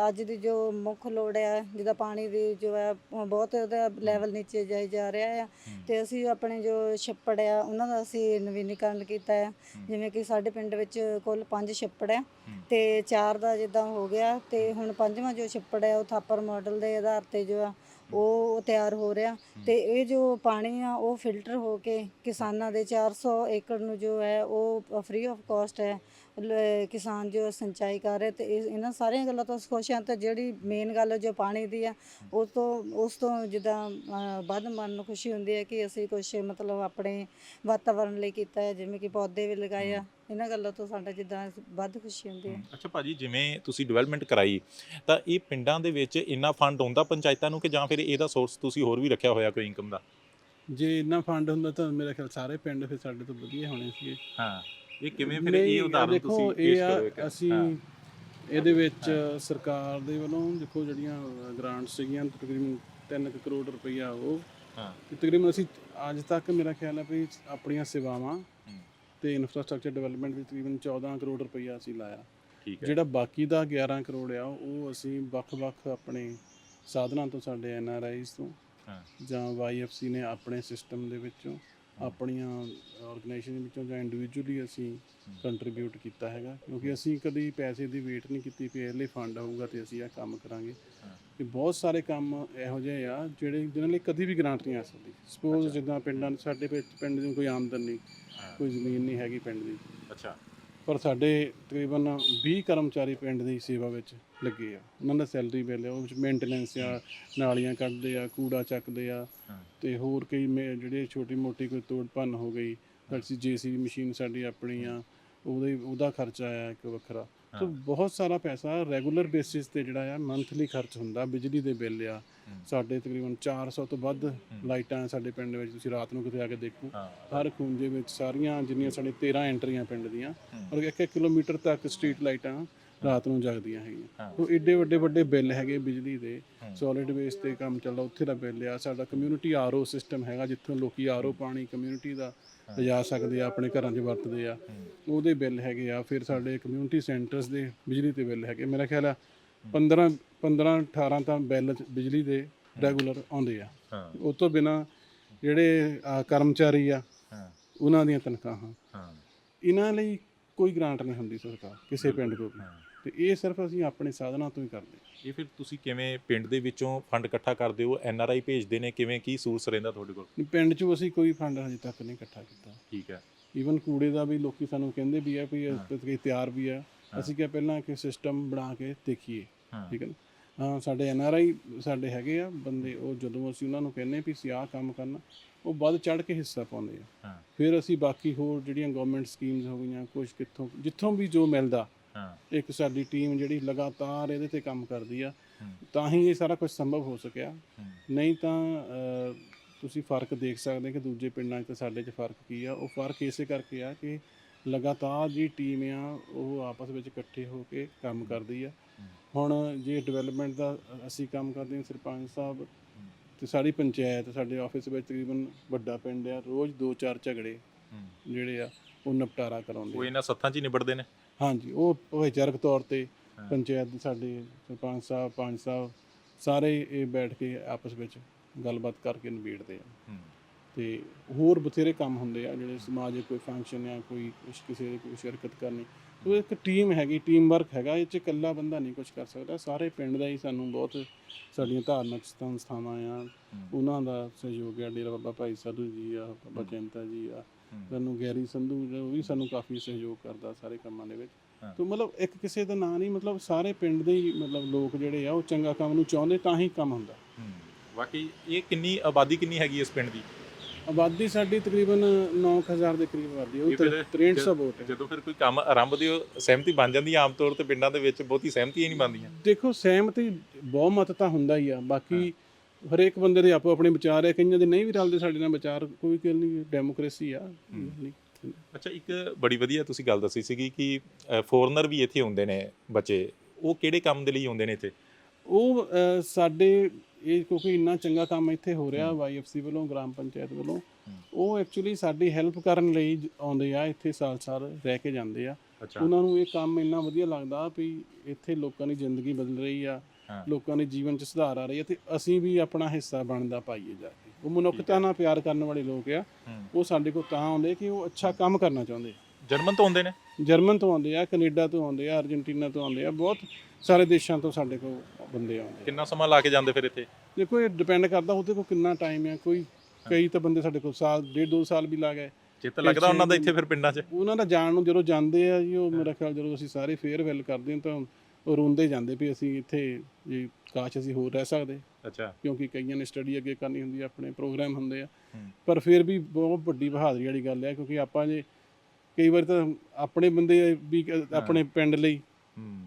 ਅੱਜ ਦੀ ਜੋ ਮੁੱਖ ਲੋੜ ਹੈ ਜਿਹਦਾ ਪਾਣੀ ਦੀ ਜੋ ਹੈ ਬਹੁਤ ਉਹਦਾ ਲੈਵਲ ਨੀਚੇ ਜਾਈ ਜਾ ਰਿਹਾ ਆ। ਤੇ ਅਸੀਂ ਆਪਣੇ ਜੋ ਛੱਪੜ ਆ, ਉਹਨਾਂ ਦਾ ਅਸੀਂ ਨਵੀਨੀਕਰਨ ਕੀਤਾ ਹੈ ਜਿਵੇਂ ਕਿ ਸਾਡੇ ਪਿੰਡ ਵਿੱਚ ਕੁੱਲ 5 ਛੱਪੜ ਹੈ ਤੇ ਚਾਰ ਦਾ ਜਿੱਦਾਂ ਹੋ ਗਿਆ, ਤੇ ਹੁਣ ਪੰਜਵਾਂ ਜੋ ਛੱਪੜ ਹੈ ਉਹ ਥਾਪਰ ਮਾਡਲ ਦੇ ਆਧਾਰ ਤੇ ਜੋ ਆ ਉਹ ਤਿਆਰ ਹੋ ਰਿਹਾ। ਤੇ ਇਹ ਜੋ ਪਾਣੀ ਆ, ਉਹ ਫਿਲਟਰ ਹੋ ਕੇ ਕਿਸਾਨਾਂ ਦੇ 400 ਏਕੜ ਨੂੰ ਜੋ ਹੈ, ਉਹ ਫ੍ਰੀ ਆਫ ਕਾਸਟ ਹੈ। ਕਿਸਾਨ ਜੋ ਸਿੰਚਾਈ ਕਰ ਰਹੇ ਤੇ ਇਹ- ਇਹਨਾਂ ਸਾਰੀਆਂ ਗੱਲਾਂ ਤੋਂ ਅਸੀਂ ਖੁਸ਼ ਹਾਂ। ਤੇ ਜਿਹੜੀ ਮੇਨ ਗੱਲ ਜੋ ਪਾਣੀ ਦੀ ਆ ਉਸ ਤੋਂ ਉਸ ਤੋਂ ਜਿੱਦਾਂ ਵੱਧ ਮਨ ਨੂੰ ਖੁਸ਼ੀ ਹੁੰਦੀ ਹੈ ਕਿ ਅਸੀਂ ਕੁਝ ਮਤਲਬ ਆਪਣੇ ਵਾਤਾਵਰਣ ਲਈ ਕੀਤਾ ਹੈ। ਜਿਵੇਂ ਕਿ ਪੌਦੇ ਵੀ ਲਗਾਏ ਆ। ਇਹਨਾਂ ਗੱਲਾਂ ਤੋਂ ਸਾਡਾ ਜਿੱਦਾਂ ਵੱਧ ਖੁਸ਼ੀ ਹੁੰਦੀ ਹੈ। ਅੱਛਾ ਭਾਜੀ ਜਿਵੇਂ ਤੁਸੀਂ ਡਿਵੈਲਪਮੈਂਟ ਕਰਾਈ ਤਾਂ ਇਹ ਪਿੰਡਾਂ ਦੇ ਵਿੱਚ ਇੰਨਾ ਫੰਡ ਆਉਂਦਾ ਪੰਚਾਇਤਾਂ ਨੂੰ ਕਿ ਜਾਂ ਫਿਰ ਇਹਦਾ ਸੋਰਸ ਤੁਸੀਂ ਹੋਰ ਵੀ ਰੱਖਿਆ ਹੋਇਆ ਕੋਈ ਇਨਕਮ ਦਾ? ਜੇ ਇੰਨਾ ਫੰਡ ਹੁੰਦਾ ਤਾਂ ਮੇਰੇ ਖਿਆਲ ਸਾਰੇ ਪਿੰਡ ਫਿਰ ਸਾਡੇ ਤੋਂ ਵਧੀਆ ਹੋਣੇ ਸੀਗੇ। ਹਾਂ ਇਹ ਕਿਵੇਂ ਫਿਰ ਇਹ ਉਦਾਹਰਨ ਤੁਸੀਂ ਪੇਸ਼ ਕਰੋ ਇੱਕ। ਅਸੀਂ ਇਹਦੇ ਵਿੱਚ ਸਰਕਾਰ ਦੇ ਵੱਲੋਂ ਦੇਖੋ ਜਿਹੜੀਆਂ ਗ੍ਰਾਂਟ ਸੀਗੀਆਂ ਤਕਰੀਬਨ 3 ਕਰੋੜ ਰੁਪਈਆ ਉਹ ਹਾਂ। ਤਕਰੀਬਨ ਅਸੀਂ ਅੱਜ ਤੱਕ ਮੇਰਾ ਖਿਆਲ ਹੈ ਵੀ ਆਪਣੀਆਂ ਸੇਵਾਵਾਂ ਤੇ ਇਨਫਰਾਸਟ੍ਰਕਚਰ ਡਿਵੈਲਪਮੈਂਟ ਵਿੱਚ ਤਕਰੀਬਨ 14 ਕਰੋੜ ਰੁਪਈਆ ਅਸੀਂ ਲਾਇਆ। ਠੀਕ ਹੈ। ਜਿਹੜਾ ਬਾਕੀ ਦਾ 11 ਕਰੋੜ ਆ ਉਹ ਅਸੀਂ ਵੱਖ-ਵੱਖ ਆਪਣੇ ਸਾਧਨਾਂ ਤੋਂ ਸਾਡੇ ਐਨਆਰਆਈਜ਼ ਤੋਂ ਹਾਂ। ਜਾਂ ਵਾਈਐਫਸੀ ਨੇ ਆਪਣੇ ਸਿਸਟਮ ਦੇ ਵਿੱਚੋਂ ਆਪਣੀਆਂ ਆਰਗੇਨਾਈਜੇਸ਼ਨ ਵਿੱਚੋਂ ਜਾਂ ਇੰਡੀਵਿਜੂਅਲੀ ਅਸੀਂ ਕੰਟਰੀਬਿਊਟ ਕੀਤਾ ਹੈਗਾ ਕਿਉਂਕਿ ਅਸੀਂ ਕਦੀ ਪੈਸੇ ਦੀ ਵੇਟ ਨਹੀਂ ਕੀਤੀ ਕਿ ਇਹ ਲਈ ਫੰਡ ਆਊਗਾ ਤੇ ਅਸੀਂ ਇਹ ਕੰਮ ਕਰਾਂਗੇ। ਕਿ ਬਹੁਤ ਸਾਰੇ ਕੰਮ ਇਹੋ ਜਿਹੇ ਆ ਜਿਹੜੇ ਜਿਨ੍ਹਾਂ ਲਈ ਕਦੀ ਵੀ ਗ੍ਰਾਂਟ ਨਹੀਂ ਆ ਸਕਦੀ। ਸਪੋਜ਼ ਜਿੱਦਾਂ ਪਿੰਡਾਂ ਸਾਡੇ ਪਿੰਡ ਦੀ ਕੋਈ ਆਮਦਨ ਨਹੀਂ ਕੋਈ ਜ਼ਮੀਨ ਨਹੀਂ ਹੈਗੀ ਪਿੰਡ ਦੀ। ਅੱਛਾ। ਪਰ ਸਾਡੇ ਤਕਰੀਬਨ 20 ਕਰਮਚਾਰੀ ਪਿੰਡ ਦੀ ਸੇਵਾ ਵਿੱਚ ਲੱਗੇ ਆ। ਉਹਨਾਂ ਦਾ ਸੈਲਰੀ ਬਿੱਲ ਆ ਉਹ ਵਿੱਚ ਮੇਨਟੇਨੈਂਸ ਆ ਨਾਲੀਆਂ ਕੱਢਦੇ ਆ ਕੂੜਾ ਚੱਕਦੇ ਆ। ਤੇ ਹੋਰ ਕਈ ਮੇ- ਜਿਹੜੇ ਛੋਟੀ ਮੋਟੀ ਕੋਈ ਤੋੜ ਭੰਨ ਹੋ ਗਈ ਅਸੀਂ ਜੀਸੀਬੀ ਮਸ਼ੀਨ ਸਾਡੀ ਆਪਣੀ ਆ ਉਹਦੇ ਉਹਦਾ ਖਰਚਾ ਆ ਇੱਕ ਵੱਖਰਾ। ਸੋ ਬਹੁਤ ਸਾਰਾ ਪੈਸਾ ਰੈਗੂਲਰ ਬੇਸਿਸ ਤੇ ਜਿਹੜਾ ਆ ਮੰਥਲੀ ਖਰਚ ਹੁੰਦਾ ਬਿਜਲੀ ਦੇ ਬਿੱਲ ਆ ਸਾਡੇ ਤਕਰੀਬਨ 400 ਤੋਂ ਵੱਧ ਲਾਈਟਾਂ ਸਾਡੇ ਪਿੰਡ ਵਿੱਚ ਤੁਸੀਂ ਰਾਤ ਨੂੰ ਕਿਤੇ ਆ ਕੇ ਦੇਖੋ ਹਰ ਖੂੰਜੇ ਵਿੱਚ ਸਾਰੀਆਂ ਜਿੰਨੀਆਂ ਸਾਡੇ 13 ਐਂਟਰੀਆਂ ਪਿੰਡ ਦੀਆਂ ਔਰ ਇੱਕ ਇੱਕ ਕਿਲੋਮੀਟਰ ਤੱਕ ਸਟਰੀਟ ਲਾਈਟਾਂ ਰਾਤ ਨੂੰ ਜਗਦੀਆਂ ਹੈਗੀਆਂ। ਉਹ ਏਡੇ ਵੱਡੇ ਵੱਡੇ ਬਿੱਲ ਹੈਗੇ ਬਿਜਲੀ ਦੇ ਸੋਲਿਡ ਵੇਸਟ ਤੇ ਕੰਮ ਚੱਲਦਾ ਉੱਥੇ ਦਾ ਬਿੱਲ ਆ। ਸਾਡਾ ਕਮਿਊਨਿਟੀ ਆਰਓ ਸਿਸਟਮ ਹੈਗਾ ਜਿੱਥੋਂ ਲੋਕੀ ਆਰਓ ਪਾਣੀ ਕਮਿਊਨਿਟੀ ਦਾ ਲਿਜਾ ਸਕਦੇ ਆ ਆਪਣੇ ਘਰਾਂ 'ਚ ਵਰਤਦੇ ਆ। ਉਹਦੇ ਬਿੱਲ ਹੈਗੇ ਆ। ਫਿਰ ਸਾਡੇ ਕਮਿਊਨਿਟੀ ਸੈਂਟਰਸ ਦੇ ਬਿਜਲੀ ਤੇ ਬਿੱਲ ਹੈਗੇ। ਮੇਰਾ ਖਿਆਲ ਆ 15 15 18 ਤਾਂ ਬਿੱਲ ਬਿਜਲੀ ਦੇ ਰੈਗੂਲਰ ਆਉਂਦੇ ਆ। ਉਹ ਤੋਂ ਬਿਨਾ ਜਿਹੜੇ ਕਰਮਚਾਰੀ ਆ ਉਹਨਾਂ ਦੀਆਂ ਤਨਖਾਹਾਂ। ਇਹਨਾਂ ਲਈ ਕੋਈ ਗ੍ਰਾਂਟ ਨਹੀਂ ਹੁੰਦੀ ਸਰਕਾਰ ਕਿਸੇ ਪਿੰਡ ਕੋਲ। ਤੇ ਇਹ ਸਿਰਫ ਅਸੀਂ ਆਪਣੇ ਸਾਧਨਾਂ ਤੋਂ ਹੀ ਕਰਦੇ ਹਾਂ। ਇਹ ਫਿਰ ਤੁਸੀਂ ਕਿਵੇਂ ਪਿੰਡ ਦੇ ਵਿੱਚੋਂ ਫੰਡ ਇਕੱਠਾ ਕਰਦੇ ਹੋ? ਐਨ ਆਰ ਆਈ ਭੇਜਦੇ ਨੇ ਕਿਵੇਂ ਕੀ ਸੂਰਸ ਰਹਿੰਦਾ ਤੁਹਾਡੇ ਕੋਲ? ਪਿੰਡ 'ਚੋਂ ਅਸੀਂ ਕੋਈ ਫੰਡ ਹਜੇ ਤੱਕ ਨਹੀਂ ਇਕੱਠਾ ਕੀਤਾ। ਠੀਕ ਹੈ। ਈਵਨ ਕੂੜੇ ਦਾ ਵੀ ਲੋਕੀ ਸਾਨੂੰ ਕਹਿੰਦੇ ਵੀ ਆ ਵੀ ਤੇ ਤਿਆਰ ਵੀ ਆ। ਅਸੀਂ ਕਿਹਾ ਪਹਿਲਾਂ ਕਿ ਸਿਸਟਮ ਬਣਾ ਕੇ ਦੇਖੀਏ। ਹਾਂ। ਠੀਕ ਹੈ ਨਾ? ਹਾਂ ਸਾਡੇ ਐਨ ਆਰ ਆਈ ਸਾਡੇ ਹੈਗੇ ਆ ਬੰਦੇ ਉਹ ਜਦੋਂ ਅਸੀਂ ਉਹਨਾਂ ਨੂੰ ਕਹਿੰਨੇ ਵੀ ਅਸੀਂ ਆਹ ਕੰਮ ਕਰਨਾ ਉਹ ਵੱਧ ਚੜ ਕੇ ਹਿੱਸਾ ਪਾਉਂਦੇ ਆ। ਹਾਂ। ਫਿਰ ਅਸੀਂ ਬਾਕੀ ਹੋਰ ਜਿਹੜੀਆਂ ਗਵਰਨਮੈਂਟ ਸਕੀਮਸ ਹੋ ਗਈਆਂ ਕੁਝ ਕਿੱਥੋਂ ਜਿੱਥੋਂ ਵੀ ਜੋ ਮਿਲਦਾ ਇੱਕ ਸਾਡੀ ਟੀਮ ਜਿਹੜੀ ਲਗਾਤਾਰ ਇਹਦੇ ਤੇ ਕੰਮ ਕਰਦੀ ਆ। ਤਾਂ ਹੀ ਇਹ ਸਾਰਾ ਕੁਝ ਸੰਭਵ ਹੋ ਸਕਿਆ। ਨਹੀਂ ਤਾਂ ਤੁਸੀਂ ਫ਼ਰਕ ਦੇਖ ਸਕਦੇ ਕਿ ਦੂਜੇ ਪਿੰਡਾਂ 'ਚ ਤੇ ਸਾਡੇ 'ਚ ਫ਼ਰਕ ਕੀ ਆ ਉਹ ਫ਼ਰਕ ਇਸੇ ਕਰਕੇ ਆ ਕਿ ਲਗਾਤਾਰ ਜੀ ਟੀਮ ਆ ਉਹ ਆਪਸ ਵਿੱਚ ਇਕੱਠੇ ਹੋ ਕੇ ਕੰਮ ਕਰਦੀ ਆ ਹੁਣ ਜੇ ਡਿਵੈਲਪਮੈਂਟ ਦਾ ਅਸੀਂ ਕੰਮ ਕਰਦੇ ਹਾਂ ਸਰਪੰਚ ਸਾਹਿਬ ਤੇ ਸਾਡੀ ਪੰਚਾਇਤ ਸਾਡੇ ਆਫਿਸ ਵਿੱਚ ਤਕਰੀਬਨ ਵੱਡਾ ਪਿੰਡ ਆ ਰੋਜ਼ ਦੋ ਚਾਰ ਝਗੜੇ ਹੂੰ। ਜਿਹੜੇ ਆ ਉਹ ਨਿਪਟਾਰਾ ਕਰਾਉਂਦੇ ਉਹ। ਇਹਨਾਂ ਸੱਥਾਂ 'ਚ ਹੀ ਨਿਬੜਦੇ ਨੇ ਹਾਂਜੀ ਉਹ ਭਾਈਚਾਰਕ ਤੌਰ ਤੇ। ਪੰਚਾਇਤ ਦੇ ਸਾਡੇ ਸਰਪੰਚ ਸਾਹਿਬ ਪੰਚ ਸਾਹਿਬ ਸਾਰੇ ਇਹ ਬੈਠ ਕੇ ਆਪਸ ਵਿੱਚ ਗੱਲਬਾਤ ਕਰਕੇ ਨਿਬੇੜਦੇ ਆ। ਤੇ ਹੋਰ ਬਥੇਰੇ ਕੰਮ ਹੁੰਦੇ ਆ ਜਿਹੜੇ ਸਮਾਜਿਕ ਕੋਈ ਫੰਕਸ਼ਨ ਆ ਕੋਈ ਕਿਸੇ ਦੀ ਕੋਈ ਸ਼ਿਰਕਤ ਕਰਨੀ। ਉਹ ਇੱਕ ਟੀਮ ਹੈਗੀ ਟੀਮ ਵਰਕ ਹੈਗਾ ਇਹ ਚ ਇਕੱਲਾ ਬੰਦਾ ਨਹੀਂ ਕੁਝ ਕਰ ਸਕਦਾ। ਸਾਰੇ ਪਿੰਡ ਦਾ ਹੀ ਸਾਨੂੰ ਬਹੁਤ ਸਾਡੀਆਂ ਧਾਰਮਿਕ ਸੰਸਥਾਵਾਂ ਆ। ਉਹਨਾਂ ਦਾ ਸਹਿਯੋਗ ਹੈ ਡੇਰਾ ਬਾਬਾ ਭਾਈ ਸਾਧੂ ਜੀ ਆ ਬਾਬਾ ਚਿੰਤਾ ਜੀ ਆ। ਸਾਨੂੰ ਗੈਰੀ ਸੰਧੂ ਜੋ ਵੀ ਸਾਨੂੰ ਕਾਫੀ ਸਹਿਯੋਗ ਕਰਦਾ ਸਾਰੇ ਕੰਮਾਂ ਦੇ ਵਿੱਚ। ਤੋਂ ਮਤਲਬ ਇੱਕ ਕਿਸੇ ਦਾ ਨਾਂ ਨਹੀਂ ਮਤਲਬ ਸਾਰੇ ਪਿੰਡ ਦੇ ਹੀ ਮਤਲਬ ਲੋਕ ਜਿਹੜੇ ਆ ਉਹ ਚੰਗਾ ਕੰਮ ਨੂੰ ਚਾਹੁੰਦੇ ਤਾਂ ਹੀ ਕੰਮ ਹੁੰਦਾ। ਬਾਕੀ ਇਹ ਕਿੰਨੀ ਆਬਾਦੀ ਕਿੰਨੀ ਹੈਗੀ ਇਸ ਪਿੰਡ ਦੀ? ਆਬਾਦੀ ਸਾਡੀ ਤਕਰੀਬਨ 9000 ਦੇ ਕਰੀਬ ਆਬਾਦੀ ਹੈ ਉਹ ਫਿਰ 6300 ਵੋਟ ਹੈ। ਜਦੋਂ ਫਿਰ ਕੋਈ ਕੰਮ ਆਰੰਭਦੇ ਹੋ ਸਹਿਮਤੀ ਬਣ ਜਾਂਦੀ ਹੈ ਆਮ ਤੌਰ ਤੇ ਪਿੰਡਾਂ ਦੇ ਵਿੱਚ ਬਹੁਤੀ ਸਹਿਮਤੀ ਹੀ ਨਹੀਂ ਬਣਦੀਆਂ। ਦੇਖੋ ਸਹਿਮਤੀ ਬਹੁਮਤ ਤਾਂ ਹੁੰਦਾ ਹੀ ਆ ਬਾਕੀ ਹਰੇਕ ਬੰਦੇ ਦੇ ਆਪੋ ਆਪਣੇ ਵਿਚਾਰ ਹੈ ਕਈਆਂ ਦੇ ਨਹੀਂ ਵੀ ਰਲਦੇ ਸਾਡੇ ਨਾਲ ਵਿਚਾਰ ਕੋਈ ਗੱਲ ਨਹੀਂ ਡੈਮੋਕ੍ਰੇਸੀ ਆ ਅੱਛਾ ਇੱਕ ਬੜੀ ਵਧੀਆ ਤੁਸੀਂ ਗੱਲ ਦੱਸੀ ਸੀਗੀ ਕਿ ਫੋਰਨਰ ਵੀ ਇੱਥੇ ਹੁੰਦੇ ਨੇ ਬੱਚੇ ਉਹ ਕਿਹੜੇ ਕੰਮ ਦੇ ਲਈ ਆਉਂਦੇ ਨੇ ਇੱਥੇ? ਉਹ ਸਾਡੇ ਇਹ ਕਿਉਂਕਿ ਇੰਨਾ ਚੰਗਾ ਕੰਮ ਇੱਥੇ ਹੋ ਰਿਹਾ ਵਾਈਐਫਸੀ ਵੱਲੋਂ ਗ੍ਰਾਮ ਪੰਚਾਇਤ ਵੱਲੋਂ ਉਹ ਐਕਚੁਅਲੀ ਸਾਡੀ ਹੈਲਪ ਕਰਨ ਲਈ ਜ- ਆਉਂਦੇ ਆ ਇੱਥੇ ਸਾਲ-ਸਾਲ ਰਹਿ ਕੇ ਜਾਂਦੇ ਆ ਅੱਛਾ ਉਹਨਾਂ ਨੂੰ ਇਹ ਕੰਮ ਇੰਨਾ ਵਧੀਆ ਲੱਗਦਾ ਵੀ ਇੱਥੇ ਲੋਕਾਂ ਦੀ ਜ਼ਿੰਦਗੀ ਬਦਲ ਰਹੀ ਆ ਹਾਂ। ਲੋਕਾਂ ਦੇ ਜੀਵਨ 'ਚ ਸੁਧਾਰ ਆ ਰਹੀ ਹੈ ਤੇ ਅਸੀਂ ਵੀ ਆਪਣਾ ਹਿੱਸਾ ਬਣਦਾ ਪਾਈਏ ਜਾ ਕੇ ਉਹ ਮਨੁੱਖਤਾ ਨਾਲ ਪਿਆਰ ਕਰਨ ਵਾਲੇ ਲੋਕ ਆ ਹੂੰ। ਉਹ ਸਾਡੇ ਕੋਲ ਤਾਂ ਆਉਂਦੇ ਕਿ ਉਹ ਅੱਛਾ ਕੰਮ ਕਰਨਾ ਚਾਹੁੰਦੇ ਆ। ਜਰਮਨ ਤੋਂ ਆਉਂਦੇ ਨੇ ਜਰਮਨ ਤੋਂ ਆਉਂਦੇ ਆ ਕੈਨੇਡਾ ਤੋਂ ਆਉਂਦੇ ਆ ਅਰਜਨਟੀਨਾ ਤੋਂ ਆਉਂਦੇ ਆ ਬਹੁਤ ਸਾਰੇ ਦੇਸ਼ਾਂ ਤੋਂ ਸਾਡੇ ਕੋਲ ਬੰਦੇ ਆਉਂਦੇ ਕਿੰਨਾ ਸਮਾਂ ਲਾ ਕੇ ਜਾਂਦੇ ਫਿਰ ਇੱਥੇ? ਦੇਖੋ ਇਹ ਡਿਪੈਂਡ ਕਰਦਾ ਉਹਦੇ ਕੋਲ ਕਿੰਨਾ ਟਾਈਮ ਆ। ਕੋਈ ਕਈ ਤਾਂ ਬੰਦੇ ਸਾਡੇ ਕੋਲ ਸਾਲ ਡੇਢ ਦੋ ਸਾਲ ਵੀ ਲਾ ਗਏ। ਚਿੱਤ ਲੱਗਦਾ ਉਹਨਾਂ ਦਾ ਇੱਥੇ ਫਿਰ ਪਿੰਡਾਂ 'ਚ? ਉਹਨਾਂ ਦਾ ਜਾਣ ਨੂੰ ਜਦੋਂ ਜਾਂਦੇ ਆ ਜੀ ਉਹ ਮੇਰਾ ਖਿਆਲ ਜਦੋਂ ਅਸੀਂ ਸਾਰੇ ਫੇਅਰਵੈਲ ਕਰਦੇ ਹਾਂ ਤਾਂ ਉਹ ਰੋਂਦੇ ਜਾਂਦੇ ਵੀ ਅਸੀਂ ਇੱਥੇ ਜੀ ਕਾਸ਼ ਅਸੀਂ ਹੋਰ ਰਹਿ ਸਕਦੇ। ਅੱਛਾ। ਕਿਉਂਕਿ ਕਈਆਂ ਨੇ ਸਟੱਡੀ ਅੱਗੇ ਕਰਨੀ ਹੁੰਦੀ ਆ ਆਪਣੇ ਪ੍ਰੋਗਰਾਮ ਹੁੰਦੇ ਆ। ਪਰ ਫਿਰ ਵੀ ਬਹੁਤ ਵੱਡੀ ਬਹਾਦਰੀ ਵਾਲੀ ਗੱਲ ਹੈ ਕਿਉਂਕਿ ਆਪਾਂ ਜੇ ਕਈ ਵਾਰ ਤਾਂ ਆਪਣੇ ਬੰਦੇ ਵੀ ਆਪਣੇ ਪਿੰਡ ਲਈ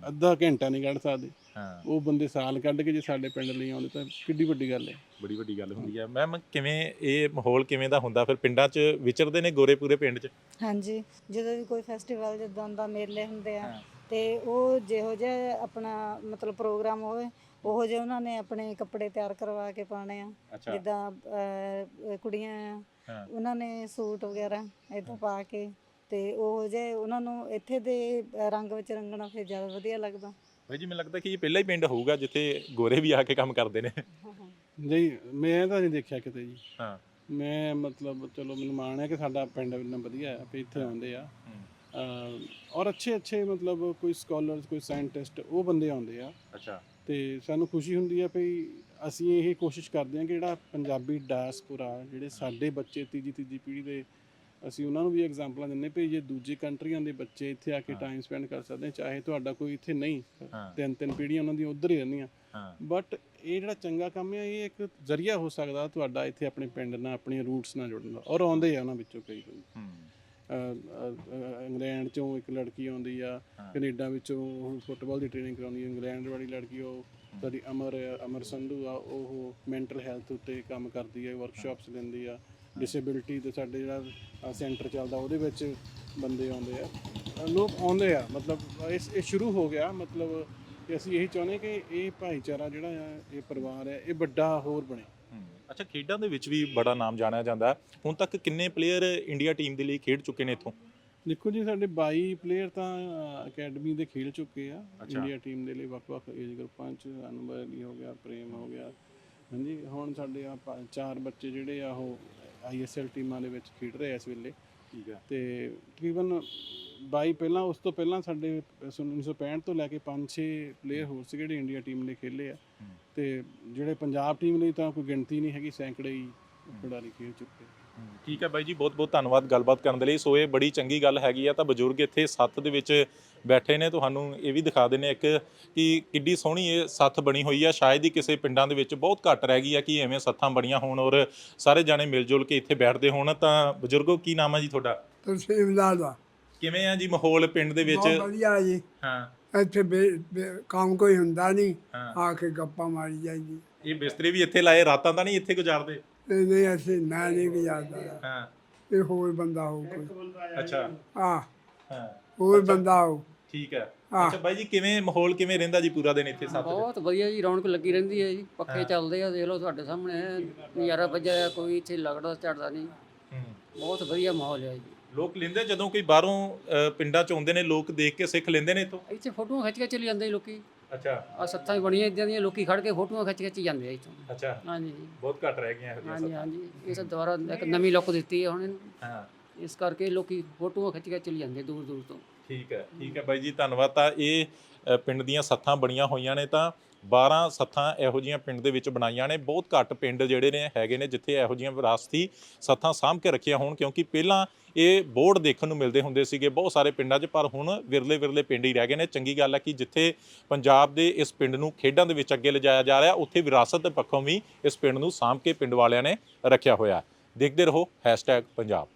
ਅੱਧਾ ਘੰਟਾ ਨਹੀਂ ਕੱਢ ਸਕਦੇ। ਹਾਂ। ਉਹ ਬੰਦੇ ਸਾਲ ਕੱਢ ਕੇ ਜੇ ਸਾਡੇ ਪਿੰਡ ਲਈ ਆਉਂਦੇ ਤਾਂ ਕਿੱਡੀ ਵੱਡੀ ਗੱਲ ਹੈ। ਬੜੀ ਵੱਡੀ ਗੱਲ ਹੁੰਦੀ ਹੈ। ਮੈਮ ਕਿਵੇਂ ਇਹ ਮਾਹੌਲ ਕਿਵੇਂ ਦਾ ਹੁੰਦਾ? ਫਿਰ ਪਿੰਡਾਂ 'ਚ ਵਿਚਰਦੇ ਨੇ ਗੋਰੇ ਪੂਰੇ ਪਿੰਡ 'ਚ? ਹਾਂਜੀ। ਜਦੋਂ ਵੀ ਕੋਈ ਫੈਸਟੀਵਲ ਜਿੱਦਾਂ ਦਾ ਮੇਲੇ ਹੁੰਦੇ ਆ। ਤੇ ਉਹ ਜਿਹੋ ਜਿਹਾ ਆਪਣਾ ਮਤਲਬ ਪ੍ਰੋਗਰਾਮ ਹੋਵੇ ਉਹੋ ਜਿਹੇ ਉਹਨਾਂ ਨੇ ਆਪਣੇ ਕੱਪੜੇ ਤਿਆਰ ਕਰਵਾ ਕੇ ਪਾਣੇ ਆ। ਜਿੱਦਾਂ ਕੁੜੀਆਂ। ਉਹਨਾਂ ਨੇ ਸੂਟ ਵਗੈਰਾ ਇਦਾਂ ਪਾ ਕੇ ਤੇ ਉਹ ਜੇ ਉਹਨਾਂ ਨੂੰ ਇੱਥੇ ਦੇ ਰੰਗ ਵਿੱਚ ਰੰਗਣਾ ਫਿਰ ਜ਼ਿਆਦਾ ਵਧੀਆ ਲੱਗਦਾ। ਬਾਈ ਜੀ ਮੈਨੂੰ ਲੱਗਦਾ ਕਿ ਇਹ ਪਹਿਲਾ ਹੀ ਪਿੰਡ ਹੋਊਗਾ ਜਿੱਥੇ ਗੋਰੇ ਵੀ ਆ ਕੇ ਕੰਮ ਕਰਦੇ ਨੇ। ਨਹੀਂ ਮੈਂ ਤਾਂ ਨਹੀਂ ਦੇਖਿਆ ਕਿਤੇ ਜੀ। ਹਾਂ। ਮੈਂ ਮਤਲਬ ਚਲੋ ਮੈਨੂੰ ਮਾਣ ਹੈ ਕਿ ਸਾਡਾ ਪਿੰਡ ਇੰਨਾ ਵਧੀਆ ਹੈ ਵੀ ਇੱਥੇ ਆਉਂਦੇ ਆ। ਔਰ ਅੱਛੇ ਅੱਛੇ ਮਤਲਬ ਕੋਈ ਸਕਾਲਰਸ ਕੋਈ ਸਾਇੰਟਿਸਟ ਉਹ ਬੰਦੇ ਆਉਂਦੇ ਆ। ਅੱਛਾ। ਤੇ ਸਾਨੂੰ ਖੁਸ਼ੀ ਹੁੰਦੀ ਆ ਵੀ ਅਸੀਂ ਇਹ ਕੋਸ਼ਿਸ਼ ਕਰਦੇ ਹਾਂ ਕਿ ਜਿਹੜਾ ਪੰਜਾਬੀ ਡਾਇਸਪੋਰਾ ਜਿਹੜੇ ਸਾਡੇ ਬੱਚੇ ਤੀਜੀ ਤੀਜੀ ਪੀੜ੍ਹੀ ਦੇ ਅਸੀਂ ਉਹਨਾਂ ਨੂੰ ਵੀ ਐਗਜ਼ਾਮਪਲਾਂ ਦਿੰਨੇ ਵੀ ਜੇ ਦੂਜੀ ਕੰਟਰੀਆਂ ਦੇ ਬੱਚੇ ਇੱਥੇ ਆ ਕੇ ਟਾਈਮ ਸਪੈਂਡ ਕਰ ਸਕਦੇ ਆ, ਚਾਹੇ ਤੁਹਾਡਾ ਕੋਈ ਇੱਥੇ ਨਹੀਂ। ਤਿੰਨ ਤਿੰਨ ਪੀੜ੍ਹੀਆਂ ਉਹਨਾਂ ਦੀਆਂ ਉੱਧਰ ਹੀ ਰਹਿੰਦੀਆਂ। ਬਟ ਇਹ ਜਿਹੜਾ ਚੰਗਾ ਕੰਮ ਹੈ ਇਹ ਇੱਕ ਜ਼ਰੀਆ ਹੋ ਸਕਦਾ ਤੁਹਾਡਾ ਇੱਥੇ ਆਪਣੇ ਪਿੰਡ ਨਾਲ ਆਪਣੀਆਂ ਰੂਟਸ ਨਾਲ ਜੁੜਨ ਦਾ। ਔਰ ਆਉਂਦੇ ਆ ਉਹਨਾਂ ਵਿੱਚੋਂ ਕਈ ਕੋਈ ਇੰਗਲੈਂਡ ਚੋਂ ਇੱਕ ਲੜਕੀ ਆਉਂਦੀ ਆ। ਕੈਨੇਡਾ ਵਿੱਚੋਂ ਫੁੱਟਬਾਲ ਦੀ ਟ੍ਰੇਨਿੰਗ ਕਰਾਉਂਦੀ ਹੈ ਇੰਗਲੈਂਡ ਵਾਲੀ ਲੜਕੀ ਉਹ ਸਾਡੀ ਅਮਰ ਅਮਰ ਸੰਧੂ ਆ ਉਹ ਮੈਂਟਲ ਹੈਲਥ ਉੱਤੇ ਕੰਮ ਕਰਦੀ ਹੈ। ਵਰਕਸ਼ਾਪਸ ਦਿੰਦੀ ਆ। ਡਿਸੇਬਿਲਿਟੀ ਤੇ ਸਾਡੇ ਜਿਹੜਾ ਸੈਂਟਰ ਚੱਲਦਾ ਉਹਦੇ ਵਿੱਚ ਬੰਦੇ ਆਉਂਦੇ ਆ ਲੋਕ ਆਉਂਦੇ ਆ ਮਤਲਬ ਇਸ ਇਹ ਸ਼ੁਰੂ ਹੋ ਗਿਆ ਮਤਲਬ ਕਿ ਅਸੀਂ ਇਹੀ ਚਾਹੁੰਦੇ ਕਿ ਇਹ ਭਾਈਚਾਰਾ ਜਿਹੜਾ ਆ ਇਹ ਪਰਿਵਾਰ ਹੈ ਇਹ ਵੱਡਾ ਹੋਰ ਬਣੇ। ਅੱਛਾ ਖੇਡਾਂ ਦੇ ਵਿੱਚ ਵੀ ਬੜਾ ਨਾਮ ਜਾਣਿਆ ਜਾਂਦਾ ਹੈ। ਹੁਣ ਤੱਕ ਕਿੰਨੇ ਪਲੇਅਰ ਇੰਡੀਆ ਟੀਮ ਦੇ ਲਈ ਖੇਡ ਚੁੱਕੇ ਨੇ ਇੱਥੋਂ ਦੇਖੋ ਜੀ ਸਾਡੇ 22 ਪਲੇਅਰ ਤਾਂ ਅਕੈਡਮੀ ਦੇ ਖੇਡ ਚੁੱਕੇ ਆ। ਇੰਡੀਆ ਟੀਮ ਦੇ ਲਈ ਵੱਖ-ਵੱਖ ਏਜ ਗਰੁੱਪਾਂ 'ਚ ਅਨੁਭਵ ਹੋ ਗਿਆ ਪ੍ਰੇਮ ਹੋ ਗਿਆ ਹਾਂਜੀ ਹੁਣ ਸਾਡੇ ਆ ਚਾਰ ਬੱਚੇ ਜਿਹੜੇ ਆ ਉਹ ਆਈਐਸਐਲ ਟੀਮਾਂ ਦੇ ਵਿੱਚ ਖੇਡ ਰਹੇ ਇਸ ਵੇਲੇ। ਠੀਕ ਹੈ ਤੇ ਤਕਰੀਬਨ 22 ਪਹਿਲਾਂ ਉਸ ਤੋਂ ਪਹਿਲਾਂ ਸਾਡੇ 1965 ਤੋਂ ਲੈ ਕੇ 5-6 ਪਲੇਅਰ ਹੋਰ ਸੀ ਜਿਹੜੇ ਇੰਡੀਆ ਟੀਮ ਨੇ ਖੇਲੇ ਆ। ਤੇ ਜਿਹੜੇ ਪੰਜਾਬ ਟੀਮ ਲਈ ਤਾਂ ਕੋਈ ਗਿਣਤੀ ਨਹੀਂ ਹੈਗੀ ਸੈਂਕੜੇ ਹੀ ਖਿਡਾਰੀ ਖੇਡ ਚੁੱਕੇ ਠੀਕ ਹੈ ਬਾਈ ਜੀ ਬਹੁਤ ਬਹੁਤ ਧੰਨਵਾਦ ਗੱਲਬਾਤ ਕਰਨ ਦੇ ਲਈ। ਸੋ ਇਹ ਬੜੀ ਚੰਗੀ ਗੱਲ ਹੈਗੀ ਆ ਤਾਂ ਬਜ਼ੁਰਗ ਇੱਥੇ ਸੱਥ ਦੇ ਵਿੱਚ ਬੈਠੇ ਨੇ ਤੁਹਾਨੂੰ ਇਹ ਵੀ ਦਿਖਾ ਦਿੰਨੇ ਇੱਕ ਕਿ ਕਿੱਡੀ ਸੋਹਣੀ ਇਹ ਸੱਥ ਬਣੀ ਹੋਈ ਆ। ਸ਼ਾਇਦ ਹੀ ਕਿਸੇ ਪਿੰਡਾਂ ਦੇ ਵਿੱਚ ਬਹੁਤ ਘੱਟ ਰਹਿ ਗਈ ਆ ਕਿ ਐਵੇਂ ਸੱਥਾਂ ਬਣੀਆਂ ਹੋਣ ਔਰ ਸਾਰੇ ਜਾਣੇ ਮਿਲ ਜੁਲ ਕੇ ਇੱਥੇ ਬੈਠਦੇ ਹੋਣ। ਤਾਂ ਬਜ਼ੁਰਗੋ ਕੀ ਨਾਮ ਹੈ ਜੀ ਤੁਹਾਡਾ? ਤਹਿਸੀਲਦਾਰ ਦਾ ਕਿਵੇਂ ਆ ਜੀ ਮਾਹੌਲ ਪਿੰਡ ਦੇ ਵਿੱਚ? ਬਹੁਤ ਵਧੀਆ ਜੀ। ਹਾਂ। ਇੱਥੇ ਕੰਮ ਕੋਈ ਹੁੰਦਾ ਨਹੀਂ। ਹਾਂ। ਆ ਕੇ ਗੱਪਾਂ ਮਾਰੀ ਜਾਈਦੀ। ਇਹ ਬਿਸਤਰੇ ਵੀ ਇੱਥੇ ਲਾਏ ਰਾਤਾਂ ਤਾਂ ਨਹੀਂ ਇੱਥੇ ਗੁਜ਼ਾਰਦੇ? ਇਹ ਨਹੀਂ ਅਸੀਂ ਮੈਂ ਨਹੀਂ ਗੁਜ਼ਾਰਦਾ। ਹਾਂ। ਇਹ ਹੋਰ ਬੰਦਾ ਹੋ ਕੋਈ। ਅੱਛਾ। ਆ। ਹਾਂ। ਹੋਰ ਬੰਦਾ ਹੋ ਠੀਕ ਹੈ। ਹਾਂ। ਅੱਛਾ ਬਾਈ ਜੀ ਕਿਵੇਂ ਮਾਹੌਲ ਕਿਵੇਂ ਰਹਿੰਦਾ ਜੀ ਪੂਰਾ ਦਿਨ ਇੱਥੇ ਸੱਥ ਦੇ ਬਹੁਤ ਵਧੀਆ ਜੀ ਰੌਣਕ ਲੱਗੀ ਰਹਿੰਦੀ ਹੈ ਜੀ। ਪੱਖੇ ਚੱਲਦੇ ਆ ਦੇਖ ਲਓ ਤੁਹਾਡੇ ਸਾਹਮਣੇ। ਨਜ਼ਾਰਾ ਵੱਜਿਆ ਆ, ਕੋਈ ਇੱਥੇ ਲੱਗਦਾ ਝੜਦਾ ਨਹੀਂ। ਬਹੁਤ ਵਧੀਆ ਮਾਹੌਲ ਹੈ ਜੀ। ਲੋਕ ਲੈਂਦੇ ਜਦੋਂ ਕੋਈ ਬਾਹਰੋਂ ਅ, ਪਿੰਡਾਂ ਚ ਆਉਂਦੇ ਨੇ ਲੋਕ ਦੇਖ ਕੇ ਸਿੱਖ ਲੈਂਦੇ ਨੇ ਇੱਥੋਂ? ਇੱਥੇ ਫੋਟੋਆਂ ਖਿੱਚ ਕੇ ਚਲੀ ਜਾਂਦੇ ਜੀ ਲੋਕੀ। ਅੱਛਾ। ਆ ਸੱਥਾਂ ਹੀ ਬਣੀਆਂ ਇਦਾਂ ਦੀਆਂ ਲੋਕੀ ਖੜ ਕੇ ਫੋਟੋਆਂ ਖਿੱਚ ਖਿੱਚ ਜਾਂਦੇ ਆ ਇੱਥੋਂ। ਅੱਛਾ। ਹਾਂਜੀ। ਜੀ ਬਹੁਤ ਘੱਟ ਰਹਿ ਗਈਆਂ ਇਹੋ ਜਿਹੀਆਂ ਹਾਂਜੀ ਹਾਂਜੀ। ਇਹ ਦੁਬਾਰਾ ਇੱਕ ਨਵੀਂ ਲੁੱਕ ਦਿੱਤੀ ਹੈ ਹੁਣ ਇਹਨੂੰ। ਹਾਂ। ਇਸ ਕਰਕੇ ਲੋਕੀ ਫੋਟੋਆਂ ਖਿੱਚ ਕੇ ਚਲੀ ਜਾਂਦੇ ਦੂਰ ਦੂਰ ਤੋਂ। ਠੀਕ ਹੈ ਠੀਕ ਹੈ ਬਾਈ ਜੀ ਧੰਨਵਾਦ। ਤਾਂ ਇਹ ਅ, ਪਿੰਡ ਦੀਆਂ ਸੱਥਾਂ ਬਣੀਆਂ ਹੋਈਆਂ ਨੇ ਤਾਂ 12 ਸੱਥਾਂ ਇਹੋ ਜੀਆਂ ਪਿੰਡ ਦੇ ਵਿੱਚ ਬਣਾਈਆਂ ਨੇ। ਬਹੁਤ ਘੱਟ ਪਿੰਡ ਜਿਹੜੇ ਨੇ ਹੈਗੇ ਨੇ ਜਿੱਥੇ ਇਹੋ ਜੀਆਂ ਵਿਰਾਸਤੀ ਸੱਥਾਂ ਸਾਂਭ ਕੇ ਰੱਖੀਆਂ ਹੋਣ ਕਿਉਂਕਿ ਪਹਿਲਾਂ ਇਹ ਬੋਰਡ ਦੇਖਣ ਨੂੰ ਮਿਲਦੇ ਹੁੰਦੇ ਸੀਗੇ ਬਹੁਤ ਸਾਰੇ ਪਿੰਡਾਂ 'ਚ ਪਰ ਹੁਣ ਵਿਰਲੇ ਵਿਰਲੇ ਪਿੰਡ ਹੀ ਰਹਿ ਗਏ ਨੇ। ਚੰਗੀ ਗੱਲ ਹੈ ਕਿ ਜਿੱਥੇ ਪੰਜਾਬ ਦੇ ਇਸ ਪਿੰਡ ਨੂੰ ਖੇਡਾਂ ਦੇ ਵਿੱਚ ਅੱਗੇ ਲਿਜਾਇਆ ਜਾ ਰਿਹਾ ਉੱਥੇ ਵਿਰਾਸਤ ਦੇ ਪੱਖੋਂ ਵੀ ਇਸ ਪਿੰਡ ਨੂੰ ਸਾਂਭ ਕੇ ਪਿੰਡ ਵਾਲਿਆਂ ਨੇ ਰੱਖਿਆ ਹੋਇਆ ਹੈ। ਦੇਖਦੇ ਰਹੋ hashtag ਪੰਜਾਬ।